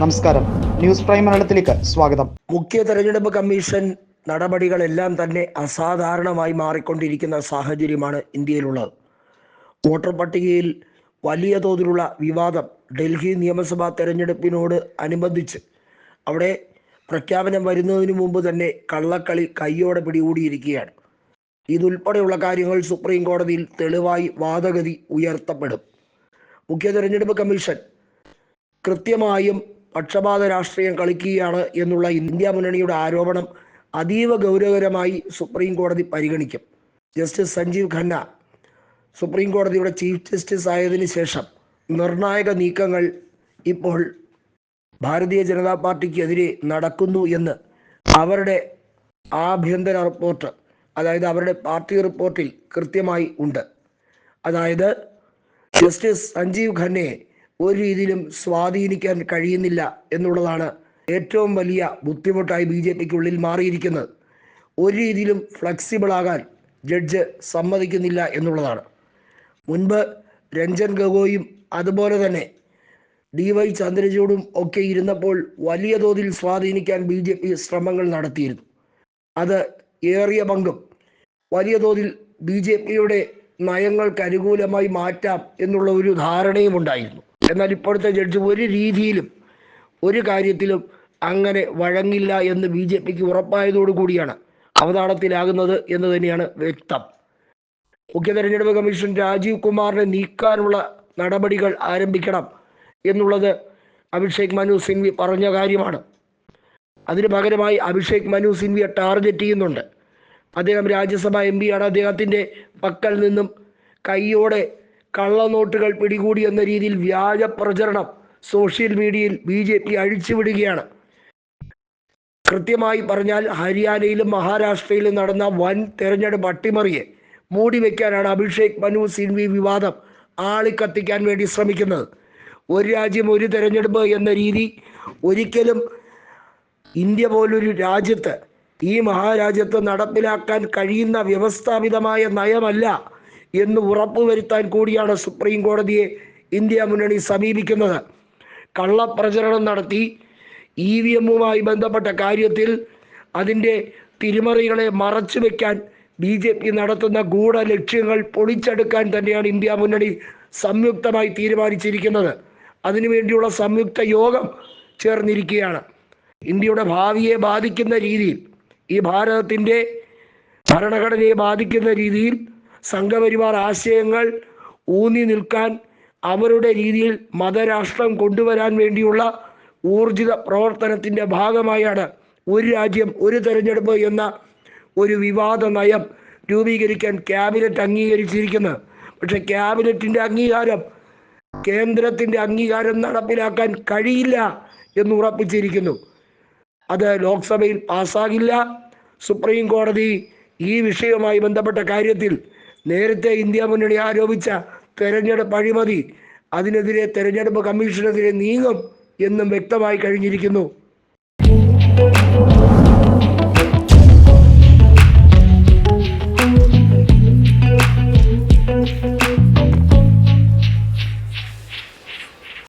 നമസ്കാരം. News prime മലയാളത്തിലേക്ക് സ്വാഗതം. മുഖ്യ തെരഞ്ഞെടുപ്പ് കമ്മീഷൻ നടപടികളെല്ലാം തന്നെ അസാധാരണമായി മാറിക്കൊണ്ടിരിക്കുന്ന സാഹചര്യമാണ് ഇന്ത്യയിലുള്ളത്. വോട്ടർ പട്ടികയിൽ വലിയ തോതിലുള്ള വിവാദം ഡൽഹി നിയമസഭാ തെരഞ്ഞെടുപ്പിനോട് അനുബന്ധിച്ച് അവിടെ പ്രഖ്യാപനം വരുന്നതിന് മുമ്പ് തന്നെ കള്ളക്കളി കയ്യോടെ പിടികൂടിയിരിക്കുകയാണ്. ഇതുൾപ്പെടെയുള്ള കാര്യങ്ങൾ സുപ്രീം കോടതിയിൽ തെളിവായി വാദഗതി ഉയർത്തപ്പെടും. മുഖ്യ തെരഞ്ഞെടുപ്പ് കമ്മീഷൻ കൃത്യമായും പക്ഷപാത രാഷ്ട്രീയം കളിക്കുകയാണ് എന്നുള്ള ഇന്ത്യ മുന്നണിയുടെ ആരോപണം അതീവ ഗൗരവകരമായി സുപ്രീം കോടതി പരിഗണിക്കും. ജസ്റ്റിസ് സഞ്ജീവ് ഖന്ന സുപ്രീം കോടതിയുടെ ചീഫ് ജസ്റ്റിസ് ആയതിനു ശേഷം നിർണായക നീക്കങ്ങൾ ഇപ്പോൾ ഭാരതീയ ജനതാ പാർട്ടിക്കെതിരെ നടക്കുന്നു എന്ന് അവരുടെ ആഭ്യന്തര റിപ്പോർട്ട് അതായത് അവരുടെ പാർട്ടി റിപ്പോർട്ടിൽ കൃത്യമായി ഉണ്ട്. അതായത് ജസ്റ്റിസ് സഞ്ജീവ് ഖന്നയെ ഒരു രീതിയിലും സ്വാധീനിക്കാൻ കഴിയുന്നില്ല എന്നുള്ളതാണ് ഏറ്റവും വലിയ ബുദ്ധിമുട്ടായി ബി ജെ പിക്കുള്ളിൽ മാറിയിരിക്കുന്നത്. ഒരു രീതിയിലും ഫ്ലെക്സിബിളാകാൻ ജഡ്ജ് സമ്മതിക്കുന്നില്ല എന്നുള്ളതാണ്. മുൻപ് രഞ്ജൻ ഗഗോയും അതുപോലെ തന്നെ ഡി വൈ ചന്ദ്രചൂഡും ഒക്കെ ഇരുന്നപ്പോൾ വലിയ തോതിൽ സ്വാധീനിക്കാൻ ബി ജെ പി ശ്രമങ്ങൾ നടത്തിയിരുന്നു. അത് ഏറിയ പങ്കും വലിയ തോതിൽ ബി ജെ പിയുടെ നയങ്ങൾക്ക് അനുകൂലമായി മാറ്റാം എന്നുള്ള ഒരു ധാരണയും ഉണ്ടായിരുന്നു എന്നാൽ ഇപ്പോഴത്തെ ജഡ്ജ് ഒരു രീതിയിലും ഒരു കാര്യത്തിലും അങ്ങനെ വഴങ്ങില്ല എന്ന് ബി ജെ പിക്ക് ഉറപ്പായതോടു കൂടിയാണ് അവതാളത്തിലാകുന്നത് എന്ന് തന്നെയാണ് വ്യക്തം. മുഖ്യ തെരഞ്ഞെടുപ്പ് കമ്മീഷൻ രാജീവ് കുമാറിനെ നീക്കാനുള്ള നടപടികൾ ആരംഭിക്കണം എന്നുള്ളത് അഭിഷേക് മനു സിൻവി പറഞ്ഞ കാര്യമാണ്. അതിന് പകരമായി അഭിഷേക് മനു സിംഗ്വിയെ ടാർഗറ്റ് ചെയ്യുന്നുണ്ട്. അദ്ദേഹം രാജ്യസഭ എം പിയാണ് അദ്ദേഹത്തിന്റെ പക്കൽ നിന്നും കൈയോടെ കള്ളനോട്ടുകൾ പിടികൂടി എന്ന രീതിയിൽ വ്യാജ പ്രചരണം സോഷ്യൽ മീഡിയയിൽ ബി ജെ പി അഴിച്ചുവിടുകയാണ്. കൃത്യമായി പറഞ്ഞാൽ ഹരിയാനയിലും മഹാരാഷ്ട്രയിലും നടന്ന വൻ തെരഞ്ഞെടുപ്പ് അട്ടിമറിയെ മൂടി വയ്ക്കാനാണ് അഭിഷേക് മനു സിൻവി വിവാദം ആളിക്കത്തിക്കാൻ വേണ്ടി ശ്രമിക്കുന്നത്. ഒരു രാജ്യം ഒരു തെരഞ്ഞെടുപ്പ് എന്ന രീതി ഒരിക്കലും ഇന്ത്യ പോലൊരു രാജ്യത്ത് ഈ മഹാരാജ്യത്ത് നടപ്പിലാക്കാൻ കഴിയുന്ന വ്യവസ്ഥാപിതമായ നയമല്ല എന്ന് ഉറപ്പുവരുത്താൻ കൂടിയാണ് സുപ്രീം കോടതിയെ ഇന്ത്യ മുന്നണി സമീപിക്കുന്നത്. കള്ളപ്രചരണം നടത്തി ഇ വി എമ്മുമായി ബന്ധപ്പെട്ട കാര്യത്തിൽ അതിന്റെ തിരിമറികളെ മറച്ചു വെക്കാൻ ബി ജെ പി നടത്തുന്ന ഗൂഢ ലക്ഷ്യങ്ങൾ പൊളിച്ചെടുക്കാൻ തന്നെയാണ് ഇന്ത്യ മുന്നണി സംയുക്തമായി തീരുമാനിച്ചിരിക്കുന്നത്. അതിനുവേണ്ടിയുള്ള സംയുക്ത യോഗം ചേർന്നിരിക്കുകയാണ്. ഇന്ത്യയുടെ ഭാവിയെ ബാധിക്കുന്ന രീതിയിൽ ഈ ഭാരതത്തിന്റെ ഭരണഘടനയെ ബാധിക്കുന്ന രീതിയിൽ സംഘപരിവാർ ആശയങ്ങൾ ഊന്നി നിൽക്കാൻ അവരുടെ രീതിയിൽ മതരാഷ്ട്രം കൊണ്ടുവരാൻ വേണ്ടിയുള്ള ഊർജിത പ്രവർത്തനത്തിന്റെ ഭാഗമായാണ് ഒരു രാജ്യം ഒരു തെരഞ്ഞെടുപ്പ് എന്ന ഒരു വിവാദ നയം രൂപീകരിക്കാൻ ക്യാബിനറ്റ് അംഗീകരിച്ചിരിക്കുന്നത്. പക്ഷെ ക്യാബിനറ്റിന്റെ അംഗീകാരം കേന്ദ്രത്തിന്റെ അംഗീകാരം നടപ്പിലാക്കാൻ കഴിയില്ല എന്ന് ഉറപ്പിച്ചിരിക്കുന്നു. അത് ലോക്സഭയിൽ പാസ്സാകില്ല. സുപ്രീം കോടതി ഈ വിഷയവുമായി ബന്ധപ്പെട്ട കാര്യത്തിൽ നേരത്തെ ഇന്ത്യ മുന്നണി ആരോപിച്ച തെരഞ്ഞെടുപ്പ് അഴിമതി അതിനെതിരെ തെരഞ്ഞെടുപ്പ് കമ്മീഷനെതിരെ നീങ്ങും എന്നും വ്യക്തമായി കഴിഞ്ഞിരിക്കുന്നു.